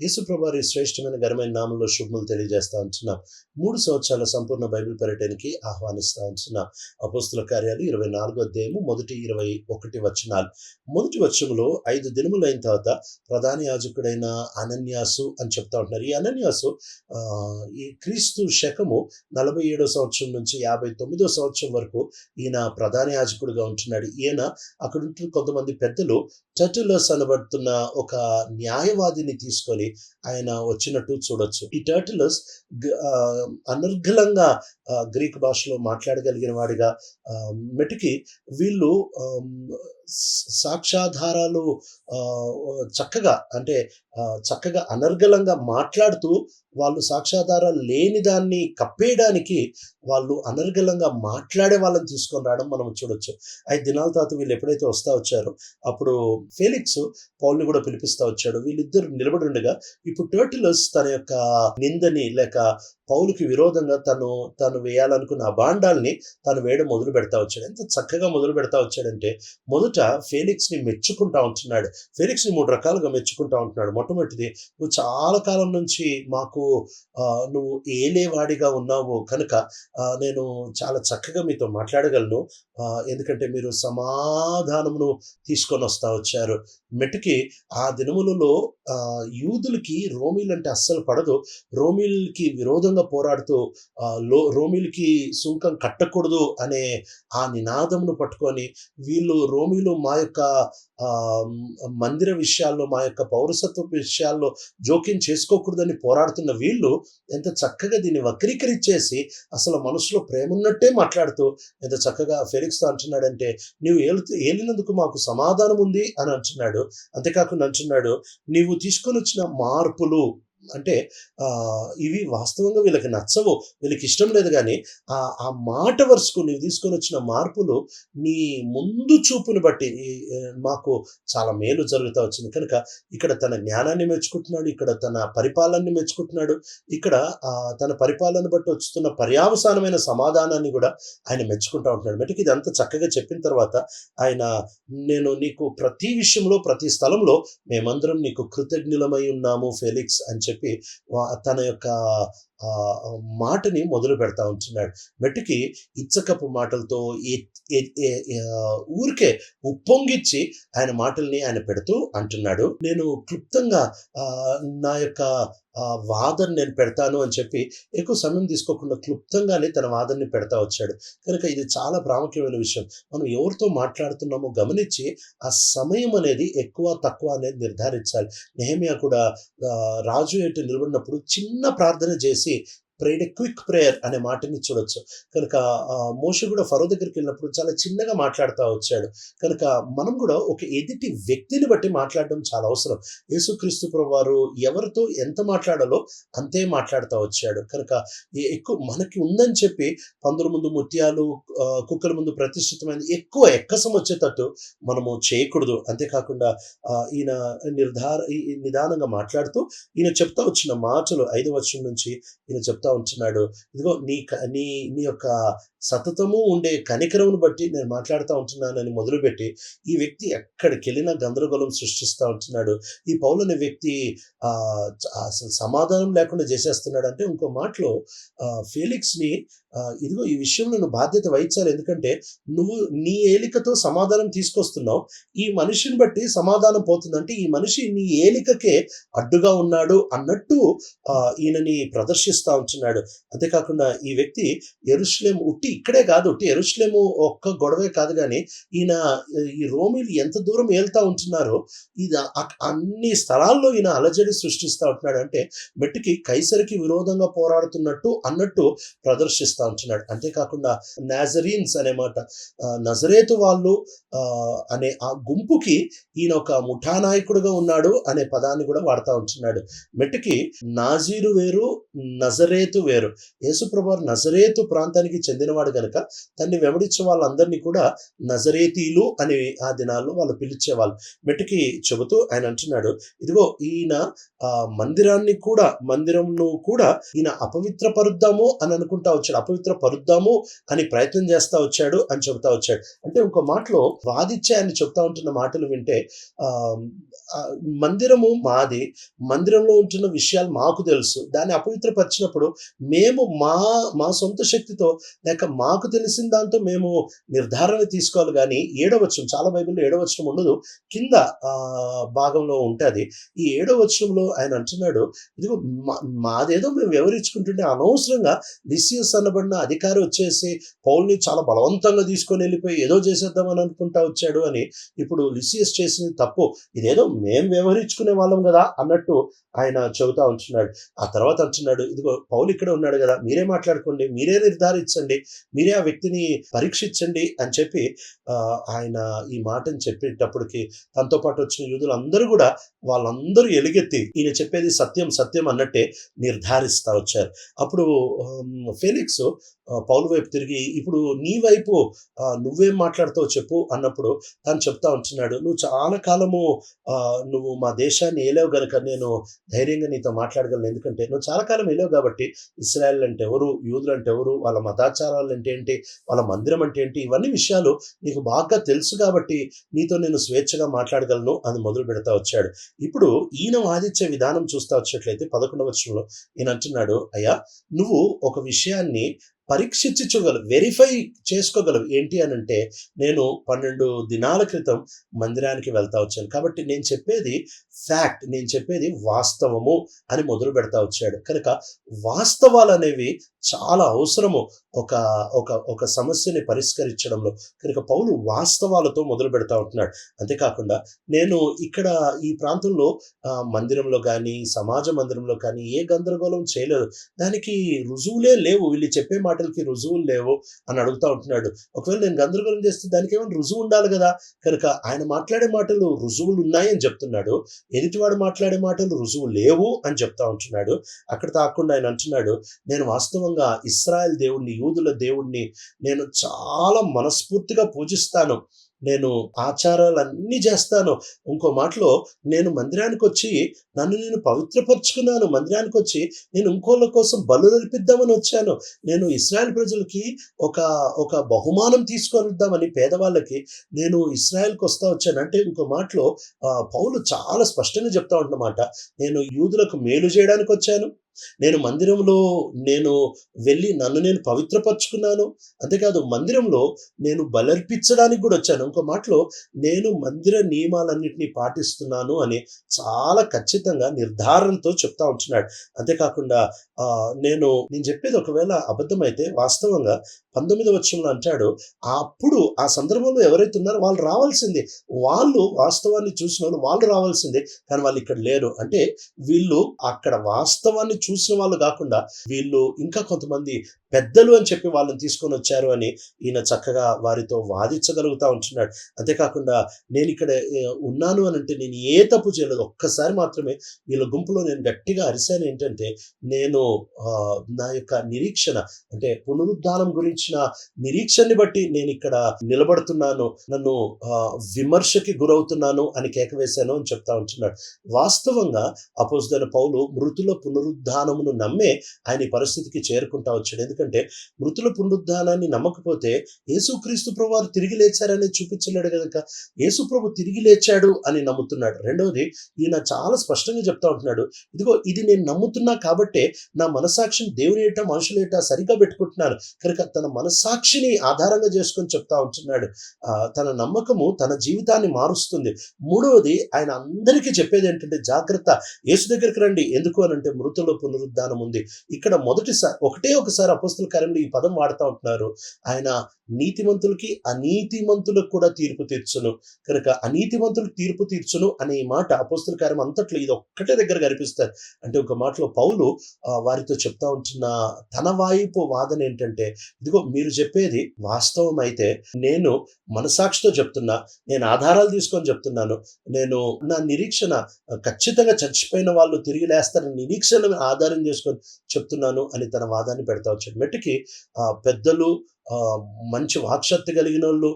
యేసుప్రభారి శ్రేష్టమైన ఘనమైన నామంలో శుభములు తెలియజేస్తా ఉంటున్నాం మూడు సంవత్సరాల సంపూర్ణ బైబిల్ పర్యటనకి ఆహ్వానిస్తా ఉంటున్నాం అపోస్తుల కార్యాలు ఇరవై నాలుగో అధ్యాయము మొదటి ఇరవై ఒకటి వచనాలు. మొదటి వచనంలో ఐదు దినములైన తర్వాత ప్రధాన యాజకుడైన అనన్యాసు అని చెప్తా ఉంటున్నారు. ఈ అనన్యాసు ఈ క్రీస్తు శకము నలభై ఏడో సంవత్సరం నుంచి యాభై తొమ్మిదో సంవత్సరం వరకు ఈయన ప్రధాన యాజకుడిగా ఉంటున్నాడు. ఈయన అక్కడ ఉంటున్న కొంతమంది పెద్దలు టర్టులస్ అనబడుతున్న ఒక న్యాయవాదిని తీసుకొని ఆయన వచ్చినట్టు చూడొచ్చు. ఈ టర్టిల్స్ ఆ, అనర్గళంగా గ్రీక్ భాషలో మాట్లాడగలిగిన వాడిగా మెటికి వీళ్ళు సాక్ష్యాధారాలు ఆ, చక్కగా అంటే చక్కగా అనర్గళంగా మాట్లాడుతూ వాళ్ళు సాక్ష్యాధారాలు లేని దాన్ని కప్పేయడానికి వాళ్ళు అనర్గళంగా మాట్లాడే వాళ్ళని తీసుకొని రావడం మనం చూడొచ్చు. ఐదు దినాల తర్వాత వీళ్ళు ఎప్పుడైతే వస్తా వచ్చారో అప్పుడు ఫెలిక్స్ పౌల్ని కూడా పిలిపిస్తా వచ్చాడు. వీళ్ళిద్దరు నిలబడి ఉండగా ఇప్పుడు టర్టిలస్ తన యొక్క నిందని లేక పౌలుకి విరోధంగా తను తను వేయాలనుకున్న ఆ బాండాల్ని తను వేయడం మొదలు పెడతా వచ్చాడు. ఎంత చక్కగా మొదలు పెడతా వచ్చాడంటే మొదట ఫెలిక్స్ని మెచ్చుకుంటా ఉంటున్నాడు. ఫెలిక్స్ని మూడు రకాలుగా మెచ్చుకుంటా ఉంటున్నాడు. మొట్టమొదటిది నువ్వు చాలా కాలం నుంచి మాకు నువ్వు ఏలేవాడిగా ఉన్నావు కనుక నేను చాలా చక్కగా మీతో మాట్లాడగలను. ఎందుకంటే మీరు సమాధానమును తీసుకొని వస్తా వచ్చారు. మెట్టుకి ఆ దినములలో యూదులకి రోమిల్ అంటే అస్సలు పడదు. రోమిల్కి విరోధంగా పోరాడుతూ లో రోమిలకి సుంకం కట్టకూడదు అనే ఆ నినాదమును పట్టుకొని వీళ్ళు రోమిలు మా యొక్క మందిర విషయాల్లో మా యొక్క పౌరసత్వ విషయాల్లో జోక్యం చేసుకోకూడదని పోరాడుతున్న వీళ్ళు ఎంత చక్కగా దీన్ని వక్రీకరించేసి అసలు మనసులో ప్రేమ ఉన్నట్టే మాట్లాడుతూ ఎంత చక్కగా ఫెలిక్స్తో అంటున్నాడంటే నీవు ఏలు ఏలినందుకు మాకు సమాధానం ఉంది అని అంటున్నాడు. అంతేకాకుండా అంటున్నాడు నీవు తీసుకొని వచ్చిన మార్పులు అంటే ఇవి వాస్తవంగా వీళ్ళకి నచ్చవు. వీళ్ళకి ఇష్టం లేదు కానీ ఆ ఆ మాట వరుసకు నీవు తీసుకొని వచ్చిన మార్పులు నీ ముందు చూపుని బట్టి మాకు చాలా మేలు జరుగుతూ వచ్చింది. కనుక ఇక్కడ తన జ్ఞానాన్ని మెచ్చుకుంటున్నాడు ఇక్కడ తన పరిపాలనని మెచ్చుకుంటున్నాడు ఇక్కడ ఆ, తన పరిపాలన బట్టి వస్తున్న పర్యావసానమైన సమాధానాన్ని కూడా ఆయన మెచ్చుకుంటా ఉంటున్నాడు. మటుకు అంత చక్కగా చెప్పిన తర్వాత ఆయన నేను నీకు ప్రతి విషయంలో ప్రతి స్థలంలో మేమందరం నీకు కృతజ్ఞులమై ఉన్నాము ఫెలిక్స్ అని చెప్పి చెప్పి తన యొక్క మాటని మొదలు పెడతా ఉంటున్నాడు. మెట్టుకి ఇచ్చకపు మాటలతో ఊరికే ఉప్పొంగిచ్చి ఆయన మాటల్ని ఆయన పెడుతూ అంటున్నాడు. నేను క్లుప్తంగా ఆ, నా యొక్క వాదన నేను పెడతాను అని చెప్పి ఎక్కువ సమయం తీసుకోకుండా క్లుప్తంగానే తన వాదనని పెడతా వచ్చాడు. కనుక ఇది చాలా ప్రాముఖ్యమైన విషయం. మనం ఎవరితో మాట్లాడుతున్నామో గమనించి ఆ సమయం అనేది ఎక్కువ తక్కువ అనేది నిర్ధారించాలి. నెహమియా కూడా రాజు ఎటు నిలబడినప్పుడు చిన్న ప్రార్థన చేసి see. ప్రేయర్ క్విక్ ప్రేయర్ అనే మాటని చూడొచ్చు. కనుక మోష కూడా ఫరో దగ్గరికి వెళ్ళినప్పుడు చాలా చిన్నగా మాట్లాడుతూ వచ్చాడు. కనుక మనం కూడా ఒక ఎదుటి వ్యక్తిని బట్టి మాట్లాడడం చాలా అవసరం. యేసుక్రీస్తు వారు ఎవరితో ఎంత మాట్లాడాలో అంతే మాట్లాడుతూ వచ్చాడు. కనుక ఎక్కువ మనకి ఉందని చెప్పి పందుల ముందు ముత్యాలు కుక్కల ముందు ప్రతిష్ఠితమైనది ఎక్కువ ఎక్కసం వచ్చేటట్టు మనము చేయకూడదు. అంతేకాకుండా ఈయన నిర్ధార ఈ- నిదానంగా మాట్లాడుతూ ఈయన చెప్తా వచ్చిన మాటలు ఐదు వర్షం నుంచి ఈయన చెప్తా ఉంటున్నాడు. ఇదిగో నీ నీ నీ యొక్క సతతము ఉండే కనికరమును బట్టి నేను మాట్లాడుతూ ఉంటున్నానని మొదలుపెట్టి ఈ వ్యక్తి ఎక్కడికి వెళ్ళినా గందరగోళం సృష్టిస్తూ ఉంటున్నాడు. ఈ పౌలు అనే వ్యక్తి అసలు సమాధానం లేకుండా చేసేస్తున్నాడు. అంటే ఇంకో మాటలో ఫీలిక్స్ని ఇదిగో ఈ విషయంలో నువ్వు బాధ్యత వహించాలి. ఎందుకంటే నువ్వు నీ ఏలికతో సమాధానం తీసుకొస్తున్నావు. ఈ మనిషిని బట్టి సమాధానం పోతుందంటే ఈ మనిషి నీ ఏలికకే అడ్డుగా ఉన్నాడు అన్నట్టు ఆ, ఈయనని ప్రదర్శిస్తూ ఉంటున్నాడు. అంతేకాకుండా ఈ వ్యక్తి ఎరుస్లేము ఉట్టి ఇక్కడే కాదు ఉట్టి ఎరుస్లేము ఒక్క గొడవే కాదు కానీ ఈయన ఈ రోమిలు ఎంత దూరం వెళ్తా ఉంటున్నారో ఇది అన్ని స్థలాల్లో ఈయన అలజడి సృష్టిస్తూ ఉంటున్నాడు. అంటే మెట్టుకి కైసరికి విరోధంగా పోరాడుతున్నట్టు అన్నట్టు ప్రదర్శిస్తూ ఉంటున్నాడు. అంతేకాకుండా నాజరీన్స్ అనే మాట నజరేతు వాళ్ళు ఆ, అనే ఆ గుంపుకి ఈయన ఒక ముఠా నాయకుడుగా ఉన్నాడు అనే పదాన్ని కూడా వాడుతూ ఉంటున్నాడు. మెట్టుకి నాజీరు వేరు నజరే నజరేతు వేరు. యేసుప్రభు నజరేతు ప్రాంతానికి చెందినవాడు కనుక తన్ని వెంబడించే వాళ్ళందరినీ కూడా నజరేతీలు అని ఆ దినాల్లో వాళ్ళు పిలిచేవాళ్ళు. మెట్టుకి చెబుతూ ఆయన అంటున్నాడు ఇదిగో ఈయన ఆ మందిరాన్ని కూడా మందిరంను కూడా ఈయన అపవిత్ర పరుద్దాము అని అనుకుంటా వచ్చాడు. అపవిత్ర పరుద్దాము అని ప్రయత్నం చేస్తా వచ్చాడు అని చెబుతా వచ్చాడు. అంటే ఇంకో మాటలో వాదిచ్చే ఆయన చెప్తా ఉంటున్న మాటలు వింటే ఆ, మందిరము మాది మందిరంలో ఉంటున్న విషయాలు మాకు తెలుసు. దాన్ని అపవిత్రపరిచినప్పుడు మేము మా మా సొంత శక్తితో లేక మాకు తెలిసిన దాంతో మేము నిర్ధారణ తీసుకోవాలి. కానీ ఏడవచనం చాలా బైబిల్లో ఏడవచనం ఉండదు. కింద భాగంలో ఉంటుంది ఈ ఏడవచనంలో ఆయన అంటున్నాడు ఇదిగో మా- మాదేదో మేము వివరించుకుంటుంటే అనవసరంగా లిసియస్ అనబడిన అధికారి వచ్చేసి పౌల్ని చాలా బలవంతంగా తీసుకొని వెళ్ళిపోయి ఏదో చేసేద్దామని అనుకుంటా వచ్చాడు అని ఇప్పుడు లిసియస్ చేసింది తప్పు. ఇదేదో మేము వ్యవహరించుకునే వాళ్ళం కదా అన్నట్టు ఆయన చెబుతా ఉంటున్నాడు. ఆ తర్వాత అంటున్నాడు ఇదిగో పౌలు ఇక్కడ ఉన్నాడు కదా మీరే మాట్లాడుకోండి మీరే నిర్ధారించండి మీరే ఆ వ్యక్తిని పరీక్షించండి అని చెప్పి ఆయన ఈ మాటని చెప్పేటప్పటికి తనతో పాటు వచ్చిన యూదులు అందరూ కూడా వాళ్ళందరూ ఎలుగెత్తి ఈయన చెప్పేది సత్యం సత్యం అన్నట్టే నిర్ధారిస్తా వచ్చారు. అప్పుడు ఫెలిక్స్ పౌలు వైపు తిరిగి ఇప్పుడు నీ వైపు నువ్వేం మాట్లాడుతావు చెప్పు అన్నప్పుడు తను చెప్తా ఉంటున్నాడు నువ్వు చాలా కాలము నువ్వు మా దేశాన్ని ఏలేవు గనుక నేను ధైర్యంగా నీతో మాట్లాడగలను ఎందుకంటే నువ్వు చాలా కాలం వెళ్ళావు కాబట్టి ఇస్రాయల్ అంటే ఎవరు? యూదులు అంటే ఎవరు? వాళ్ళ మతాచారాలు అంటే ఏంటి? వాళ్ళ మందిరం అంటే ఏంటి? ఇవన్నీ విషయాలు నీకు బాగా తెలుసు కాబట్టి నీతో నేను స్వేచ్ఛగా మాట్లాడగలను అని మొదలు పెడతా వచ్చాడు. ఇప్పుడు ఈయన వాదించే విధానం చూస్తా వచ్చినట్లయితే పదకొండవ వచనంలో ఈయన అంటున్నాడు అయ్యా నువ్వు ఒక విషయాన్ని పరీక్షించుకోగలవు వెరిఫై చేసుకోగలవు. ఏంటి అని అంటే నేను పన్నెండు దినాల క్రితం మందిరానికి వెళ్తా వచ్చాను. కాబట్టి నేను చెప్పేది ఫ్యాక్ట్ నేను చెప్పేది వాస్తవము అని మొదలు పెడతా వచ్చాడు. కనుక వాస్తవాలు అనేవి చాలా అవసరము ఒక ఒక ఒక సమస్యని పరిష్కరించడంలో. కనుక పౌలు వాస్తవాలతో మొదలు పెడతా ఉంటున్నాడు. అంతేకాకుండా నేను ఇక్కడ ఈ ప్రాంతంలో మందిరంలో కానీ సమాజ మందిరంలో కానీ ఏ గందరగోళం చేయలేదు. దానికి రుజువులే లేవు. వీళ్ళు చెప్పే మాటలకి రుజువులు లేవు అని అడుగుతా ఉంటున్నాడు. ఒకవేళ నేను గందరగోళం చేస్తే దానికి ఏమైనా రుజువు ఉండాలి కదా? కనుక ఆయన మాట్లాడే మాటలు రుజువులు ఉన్నాయని చెప్తున్నాడు. ఎదుటివాడు మాట్లాడే మాటలు రుజువు లేవు అని చెప్తా ఉంటున్నాడు. అక్కడ తాకుండా ఆయన అంటున్నాడు నేను వాస్తవంగా ఇస్రాయల్ దేవుణ్ణి యూదుల దేవుణ్ణి నేను చాలా మనస్ఫూర్తిగా పూజిస్తాను. నేను ఆచారాలన్నీ చేస్తాను. ఇంకో మాటలో నేను మందిరానికి వచ్చి నన్ను నేను పవిత్రపరుచుకున్నాను. మందిరానికి వచ్చి నేను ఇంకోళ్ళ కోసం బలు నడిపిద్దామని వచ్చాను. నేను ఇస్రాయల్ ప్రజలకి ఒక ఒక బహుమానం తీసుకొని వద్దామని పేదవాళ్ళకి నేను ఇస్రాయల్కి వస్తా వచ్చాను. అంటే ఇంకో మాటలో పౌలు చాలా స్పష్టంగా చెప్తా ఉంటున్నమాట నేను యూదులకు మేలు చేయడానికి వచ్చాను. నేను మందిరంలో నేను వెళ్ళి నన్ను నేను పవిత్రపరుచుకున్నాను. అంతేకాదు మందిరంలో నేను బలర్పించడానికి కూడా వచ్చాను. ఇంకో మాటలో నేను మందిర నియమాలన్నింటినీ పాటిస్తున్నాను అని చాలా ఖచ్చితంగా నిర్ధారణతో చెప్తా ఉంటున్నాడు. అంతేకాకుండా ఆ, నేను నేను చెప్పేది ఒకవేళ అబద్ధమైతే వాస్తవంగా పంతొమ్మిది వచ్చంలో అంటాడు అప్పుడు ఆ సందర్భంలో ఎవరైతే ఉన్నారో వాళ్ళు రావాల్సిందే. వాళ్ళు వాస్తవాన్ని చూసిన వాళ్ళు వాళ్ళు రావాల్సిందే. కానీ వాళ్ళు ఇక్కడ లేరు. అంటే వీళ్ళు అక్కడ వాస్తవాన్ని చూసిన వాళ్ళు కాకుండా వీళ్ళు ఇంకా కొంతమంది పెద్దలు అని చెప్పి వాళ్ళని తీసుకొని వచ్చారు అని ఈయన చక్కగా వారితో వాదించగలుగుతా ఉంటున్నాడు. అంతేకాకుండా నేను ఇక్కడ ఉన్నాను అని అంటే నేను ఏ తప్పు చేయలేదు. ఒక్కసారి మాత్రమే వీళ్ళ గుంపులో నేను గట్టిగా అరిశాను ఏంటంటే నేను నా యొక్క నిరీక్షణ అంటే పునరుద్ధానం గురించిన నిరీక్షణని బట్టి నేను ఇక్కడ నిలబడుతున్నాను నన్ను ఆ, విమర్శకి గురవుతున్నాను అని కేకవేశాను అని చెప్తా ఉంటున్నాడు. వాస్తవంగా అపోజిదైన పౌలు మృతుల పునరుద్ధానమును నమ్మే ఆయన ఈ పరిస్థితికి చేరుకుంటా వచ్చాడు. ఎందుకంటే మృతుల పునరుద్ధానాన్ని నమ్మకపోతే యేసుక్రీస్తు ప్రభువారు తిరిగి లేచారని చూపించలేడు కనుక యేసు ప్రభు తిరిగి లేచాడు అని నమ్ముతున్నాడు. రెండవది ఈయన చాలా స్పష్టంగా చెప్తా ఉంటున్నాడు. ఇదిగో ఇది నేను నమ్ముతున్నా కాబట్టే నా మనసాక్షిని దేవుని ఏటా మనుషులు ఏటా సరిగ్గా పెట్టుకుంటున్నాను. కనుక తన మనసాక్షిని ఆధారంగా చేసుకొని చెప్తా ఉంటున్నాడు. తన నమ్మకము తన జీవితాన్ని మారుస్తుంది. మూడవది ఆయన అందరికీ చెప్పేది ఏంటంటే జాగ్రత్త. యేసు దగ్గరికి రండి. ఎందుకు అని అంటే మృతుల పునరుద్ధానం ఉంది. ఇక్కడ మొదటిసారి ఒకటే ఒకసారి అపోస్తుల కార్యంలో ఈ పదం వాడుతూ ఉంటున్నారు. ఆయన నీతిమంతులకి అనీతిమంతులకు కూడా తీర్పు తీర్చును. కనుక అనీతిమంతులకు తీర్పు తీర్చును అనే మాట అపోస్తుల కార్యం అంతట్లో ఇది ఒక్కటే దగ్గర కనిపిస్తారు అంటే ఒక మాటలో పౌలు వారితో చెప్తా ఉంటున్న తన వాయిపు వాదన ఏంటంటే ఇదిగో మీరు చెప్పేది వాస్తవం అయితే నేను మనసాక్షితో చెప్తున్నా నేను ఆధారాలు తీసుకొని చెప్తున్నాను. నేను నా నిరీక్షణ ఖచ్చితంగా చచ్చిపోయిన వాళ్ళు తిరిగి లేస్తారని నిరీక్షణ ఆధారం చేసుకొని చెప్తున్నాను అని తన వాదాన్ని పెడతా వచ్చాడు. మెట్టుకి పెద్దలు మంచి వాక్శక్తి కలిగిన వాళ్ళు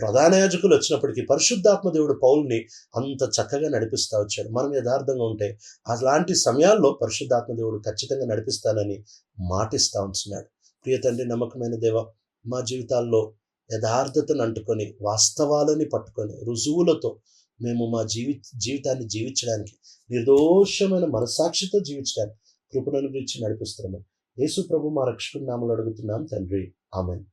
ప్రధాన యాజకులు వచ్చినప్పటికీ పరిశుద్ధాత్మ దేవుడు పౌల్ని అంత చక్కగా నడిపిస్తా వచ్చాడు. మనం యథార్థంగా ఉంటే అలాంటి సమయాల్లో పరిశుద్ధాత్మ దేవుడు ఖచ్చితంగా నడిపిస్తానని మాటిస్తా ఉంటున్నాడు. ప్రియ తండ్రి నమ్మకమైన దేవ మా జీవితాల్లో యథార్థతను అంటుకొని వాస్తవాలని పట్టుకొని రుజువులతో మేము మా జీవి జీవితాన్ని జీవించడానికి నిర్దోషమైన మనసాక్షితో జీవించడానికి కృపణను గురించి నడిపిస్తున్నాము. యేసు ప్రభు మా రక్షకుడి నామలు అడుగుతున్నాం తండ్రి. ఆమెన్.